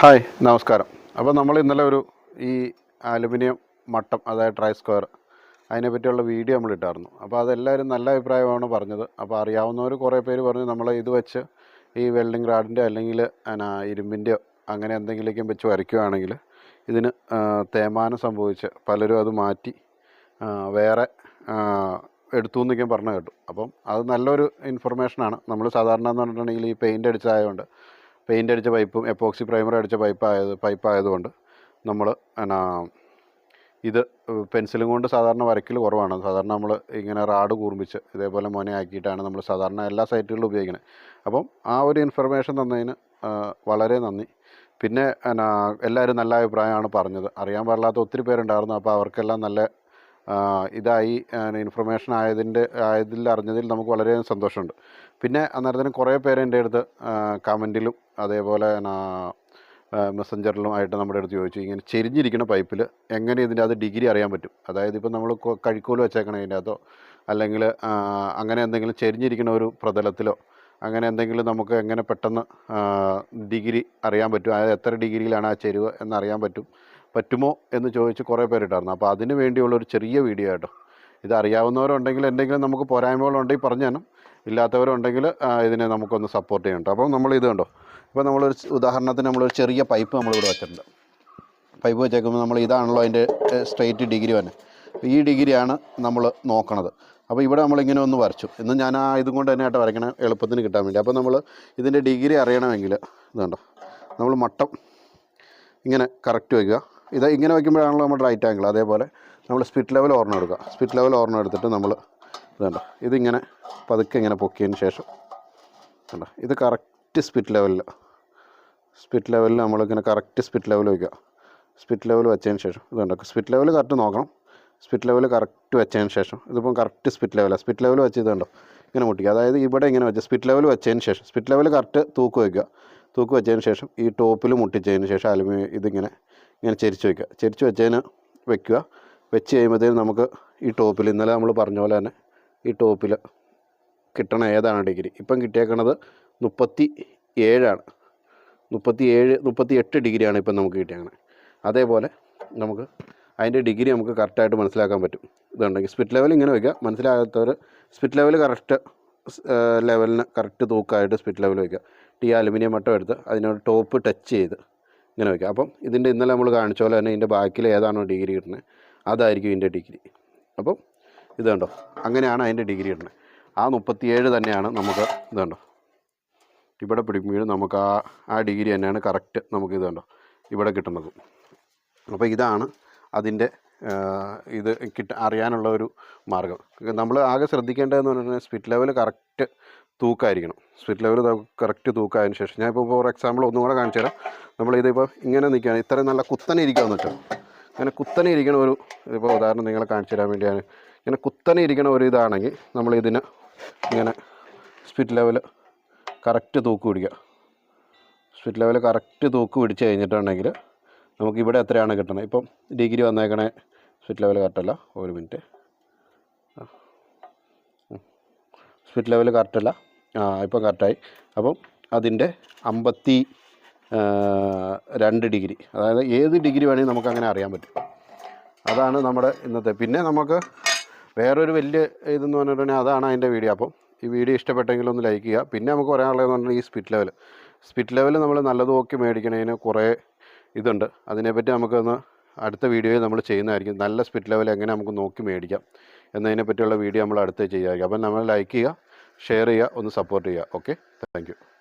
Hi നമസ്കാരം. അപ്പോൾ നമ്മൾ ഇന്നലെ ഒരു ഈ അലുമിനിയം മട്ടം അതായത് ട്രൈ സ്ക്വയർ അതിനെ പറ്റിയുള്ള വീഡിയോ നമ്മൾ ഇട്ടായിരുന്നു. അപ്പോൾ അതെല്ലാവരും നല്ല അഭിപ്രായമാണ് പറഞ്ഞത്. അപ്പോൾ അറിയാവുന്നവർ കുറേ പേര് പറഞ്ഞു നമ്മൾ ഇത് വെച്ച് ഈ വെൽഡിംഗ് റാഡിന്റെ അല്ലെങ്കിൽ എന്നാ ഇരുമ്പിന്റെയോ അങ്ങനെ എന്തെങ്കിലുമൊക്കെ വെച്ച് വരയ്ക്കുകയാണെങ്കിൽ ഇതിന് തേമാനം സംഭവിച്ച് പലരും അത് മാറ്റി വേറെ എടുത്തു എന്നൊക്കെ പറഞ്ഞു കേട്ടു. അപ്പം അത് നല്ലൊരു ഇൻഫർമേഷനാണ് നമ്മൾ സാധാരണ എന്ന് പറഞ്ഞിട്ടുണ്ടെങ്കിൽ ഈ പെയിന്റ് അടിച്ചതായതുകൊണ്ട് പെയിന്റ് അടിച്ച പൈപ്പും എപ്പോക്സി പ്രൈമർ അടിച്ച പൈപ്പ് പൈപ്പായതുകൊണ്ട് നമ്മൾ എന്നാ ഇത് പെൻസിലും കൊണ്ട് സാധാരണ വരയ്ക്കൽ കുറവാണ്. സാധാരണ നമ്മൾ ഇങ്ങനെ റാഡ് കൂർമ്മിച്ച് ഇതേപോലെ മൊന ആക്കിയിട്ടാണ് നമ്മൾ സാധാരണ എല്ലാ സൈറ്റുകളിലും ഉപയോഗിക്കുന്നത് അപ്പം ആ ഒരു ഇൻഫർമേഷൻ തന്നതിന് വളരെ നന്ദി. പിന്നെ എന്നാ എല്ലാവരും നല്ല അഭിപ്രായമാണ് പറഞ്ഞത്. അറിയാൻ പാടില്ലാത്ത ഒത്തിരി പേരുണ്ടായിരുന്നു. അപ്പോൾ അവർക്കെല്ലാം നല്ല ഇതായി ഇൻഫർമേഷൻ ആയതിന്റെ ആയതിൽ അറിഞ്ഞതിൽ നമുക്ക് വളരെ സന്തോഷമുണ്ട്. പിന്നെ അന്നേരത്തിന് കുറേ പേര് എന്റെ അടുത്ത് കമന്റിലും അതേപോലെ മെസ്സഞ്ചറിലും ആയിട്ട് നമ്മുടെ അടുത്ത് ചോദിച്ചു. ഇങ്ങനെ ചെരിഞ്ഞിരിക്കുന്ന പൈപ്പിൽ എങ്ങനെ ഇതിന്റെ അത് ഡിഗ്രി അറിയാൻ പറ്റും? അതായത് ഇപ്പോൾ നമ്മൾ കഴിക്കോൽ വെച്ചേക്കണം അതിന്റെ അകത്തോ? അല്ലെങ്കിൽ അങ്ങനെ എന്തെങ്കിലും ചെരിഞ്ഞിരിക്കുന്ന ഒരു പ്രതലത്തിലോ? അങ്ങനെ എന്തെങ്കിലും നമുക്ക് എങ്ങനെ പെട്ടെന്ന് ഡിഗ്രി അറിയാൻ പറ്റും? അതായത് എത്ര ഡിഗ്രിയിലാണ് ആ ചെരുവ് എന്നറിയാൻ പറ്റും? പറ്റുമോ എന്ന് ചോദിച്ച് കുറേ പേരിട്ടായിരുന്നു. അപ്പോൾ അതിന് വേണ്ടിയുള്ള ഒരു ചെറിയ വീഡിയോ ആട്ടോ. ഇത് അറിയാവുന്നവരുണ്ടെങ്കിൽ എന്തെങ്കിലും നമുക്ക് പോരായ്മകളുണ്ടെങ്കിൽ പറഞ്ഞു തരണം ഇല്ലാത്തവരുണ്ടെങ്കിൽ ഇതിനെ നമുക്കൊന്ന് സപ്പോർട്ട് ചെയ്യണം അപ്പോൾ നമ്മൾ ഇത് കണ്ടോ? ഇപ്പോൾ നമ്മളൊരു ഉദാഹരണത്തിന് നമ്മളൊരു ചെറിയ പൈപ്പ് നമ്മളിവിടെ വെച്ചിട്ടുണ്ട്. പൈപ്പ് വെച്ചേക്കുമ്പോൾ നമ്മൾ ഇതാണല്ലോ അതിന്റെ സ്ട്രെയിറ്റ് ഡിഗ്രി തന്നെ. ഈ ഡിഗ്രിയാണ് നമ്മൾ നോക്കണത്. അപ്പോൾ ഇവിടെ നമ്മളിങ്ങനെ ഒന്ന് വരച്ചു. ഇന്ന് ഞാൻ ആ ഇതും കൊണ്ട് തന്നെ ആയിട്ട് വരയ്ക്കണം. എളുപ്പത്തിന് കിട്ടാൻ വേണ്ടി. അപ്പോൾ നമ്മൾ ഇതിന്റെ ഡിഗ്രി അറിയണമെങ്കിൽ ഇതുണ്ടോ നമ്മൾ മട്ടം ഇങ്ങനെ കറക്റ്റ് വയ്ക്കുക. ഇത് ഇങ്ങനെ വയ്ക്കുമ്പോഴാണല്ലോ നമ്മുടെ റൈറ്റ് ആംഗിൾ അതേപോലെ നമ്മൾ സ്പിറ്റ് ലെവൽ ഓർണം എടുക്കുക. സ്പിറ്റ് ലെവൽ ഓർണം എടുത്തിട്ട് നമ്മൾ ഇതുണ്ട്. ഇതിങ്ങനെ പതുക്കെ ഇങ്ങനെ പൊക്കിയതിന് ശേഷം കണ്ടോ ഇത് കറക്റ്റ് സ്പിറ്റ് ലെവലിൽ സ്പിറ്റ് ലെവലിൽ നമ്മളിങ്ങനെ കറക്റ്റ് സ്പിറ്റ് ലെവൽ വയ്ക്കുക സ്പിറ്റ് ലെവൽ വെച്ചതിന് ശേഷം ഇതുണ്ട്. സ്പിറ്റ് ലെവൽ കറക്റ്റ് നോക്കണം. സ്പിറ്റ് ലെവൽ കറക്റ്റ് വെച്ചതിന് ശേഷം ഇതിപ്പം കറക്റ്റ് സ്പിറ്റ് ലെവലാണ് സ്പിറ്റ് ലെവൽ വെച്ച് ഇതുണ്ടോ. ഇങ്ങനെ മുട്ടിക്കുക. അതായത് ഇവിടെ ഇങ്ങനെ വെച്ച് സ്പിറ്റ് ലെവൽ വെച്ചതിന് ശേഷം സ്പിറ്റ് ലെവൽ കറക്റ്റ് തൂക്ക് വയ്ക്കുക തൂക്ക് വെച്ചതിന് ശേഷം ഈ ടോപ്പിൽ മുട്ടിച്ചതിന് ശേഷം അലുമിനിയം ഇതിങ്ങനെ ഇങ്ങനെ ചെരിച്ച് വയ്ക്കുക ചെരിച്ച് വെച്ചതിന് വെക്കുക. വെച്ച് കഴിയുമ്പോഴത്തേനും നമുക്ക് ഈ ടോപ്പിൽ ഇന്നലെ നമ്മൾ പറഞ്ഞ പോലെ തന്നെ ഈ ടോപ്പിൽ കിട്ടണ ഏതാണ് ഡിഗ്രി? ഇപ്പം കിട്ടിയേക്കണത് മുപ്പത്തി ഏഴാണ് മുപ്പത്തി ഏഴ് മുപ്പത്തി എട്ട് ഡിഗ്രിയാണ് ഇപ്പം നമുക്ക് കിട്ടിയേക്കണത് അതേപോലെ നമുക്ക് അതിന്റെ ഡിഗ്രി നമുക്ക് കറക്റ്റായിട്ട് മനസ്സിലാക്കാൻ പറ്റും. ഇതുണ്ടെങ്കിൽ സ്പിറ്റ് ലെവൽ ഇങ്ങനെ വയ്ക്കുക മനസ്സിലാകാത്തവർ സ്പിറ്റ് ലെവൽ കറക്റ്റ് ലെവലിന് കറക്റ്റ് തൂക്കമായിട്ട് സ്പിറ്റ് ലെവൽ വയ്ക്കുക ഈ അലുമിനിയം മട്ടം എടുത്ത് അതിനോട് ടോപ്പ് ടച്ച് ചെയ്ത് ഇങ്ങനെ വയ്ക്കുക അപ്പം ഇതിന്റെ ഇന്നലെ നമ്മൾ കാണിച്ച പോലെ തന്നെ ഇതിന്റെ ബാക്കിൽ ഏതാണോ ഡിഗ്രി കിട്ടുന്നത് അതായിരിക്കും ഇതിന്റെ ഡിഗ്രി അപ്പം ഇത് കണ്ടോ? അങ്ങനെയാണ് അതിന്റെ ഡിഗ്രി കിട്ടുന്നത് ആ മുപ്പത്തിയേഴ് തന്നെയാണ് നമുക്ക് ഇത് കണ്ടോ? ഇവിടെ പിടിക്കുമ്പോഴും നമുക്ക് ആ ആ ഡിഗ്രി തന്നെയാണ് കറക്റ്റ് നമുക്ക് ഇത് കണ്ടോ? ഇവിടെ കിട്ടുന്നത്. അപ്പോൾ ഇതാണ് അതിന്റെ ഇത് കിട്ട അറിയാനുള്ള ഒരു മാർഗം. നമ്മൾ ആകെ ശ്രദ്ധിക്കേണ്ടതെന്ന് പറഞ്ഞാൽ സ്പിറ്റ് ലെവൽ കറക്റ്റ് തൂക്കമായിരിക്കണം സ്പിരിറ്റ് ലെവൽ കറക്റ്റ് തൂക്കായതിനു ശേഷം. ഞാൻ ഇപ്പോൾ ഫോർ എക്സാമ്പിൾ ഒന്നും കൂടെ കാണിച്ചു തരാം. നമ്മൾ നമ്മളിതിപ്പോൾ ഇങ്ങനെ നിൽക്കുകയാണ് ഇത്രയും നല്ല കുത്തനെ ഇരിക്കുകയെന്ന് വെച്ചാൽ ഇങ്ങനെ കുത്തനെ ഇരിക്കണ ഒരു ഇപ്പോൾ ഉദാഹരണം നിങ്ങളെ കാണിച്ചു തരാൻ വേണ്ടിയാണ്. ഇങ്ങനെ കുത്തനെ ഇരിക്കണ ഒരു ഇതാണെങ്കിൽ നമ്മൾ ഇതിന് ഇങ്ങനെ സ്പിരിറ്റ് ലെവൽ കറക്റ്റ് തൂക്ക് പിടിക്കുക. സ്പിരിറ്റ് ലെവൽ കറക്റ്റ് തൂക്ക് പിടിച്ച് കഴിഞ്ഞിട്ടുണ്ടെങ്കിൽ നമുക്ക് ഇവിടെ എത്രയാണ് കിട്ടുന്നത്? ഇപ്പം ഡിഗ്രി വന്നേക്കണേ സ്പിറ്റ് ലെവൽ കറക്റ്റല്ല ഒരു മിനിറ്റ് സ്പിറ്റ് ലെവൽ കറക്റ്റല്ല ആ ഇപ്പം കറക്റ്റായി അപ്പം അതിന്റെ അമ്പത്തി രണ്ട് ഡിഗ്രി. അതായത് ഏത് ഡിഗ്രി വേണമെങ്കിൽ നമുക്ക് അങ്ങനെ അറിയാൻ പറ്റും. അതാണ് നമ്മുടെ ഇന്നത്തെ. പിന്നെ നമുക്ക് വേറൊരു വലിയ ഇതെന്ന് പറഞ്ഞിട്ടുണ്ടെങ്കിൽ അതാണ് അതിന്റെ വീഡിയോ. അപ്പം ഈ വീഡിയോ ഇഷ്ടപ്പെട്ടെങ്കിൽ ഒന്ന് ലൈക്ക് ചെയ്യുക. പിന്നെ നമുക്ക് പറയാനുള്ളതെന്ന് പറഞ്ഞാൽ ഈ സ്പിറ്റ് ലെവൽ സ്പിറ്റ് ലെവൽ നമ്മൾ നല്ലത് നോക്കി മേടിക്കണതിന് കുറേ ഇതുണ്ട്. അതിനെപ്പറ്റി നമുക്കൊന്ന് അടുത്ത വീഡിയോയിൽ നമ്മൾ ചെയ്യുന്നതായിരിക്കും. നല്ല സ്പിറ്റ് ലെവൽ എങ്ങനെ നമുക്ക് നോക്കി മേടിക്കാം എന്നതിനെപ്പറ്റിയുള്ള വീഡിയോ നമ്മൾ അടുത്ത് ചെയ്യുമായിരിക്കും അപ്പം നമ്മൾ ലൈക്ക് ചെയ്യുക. ഷെയർ ചെയ്യുക ഒന്ന് സപ്പോർട്ട് ചെയ്യുക. ഓക്കെ? താങ്ക്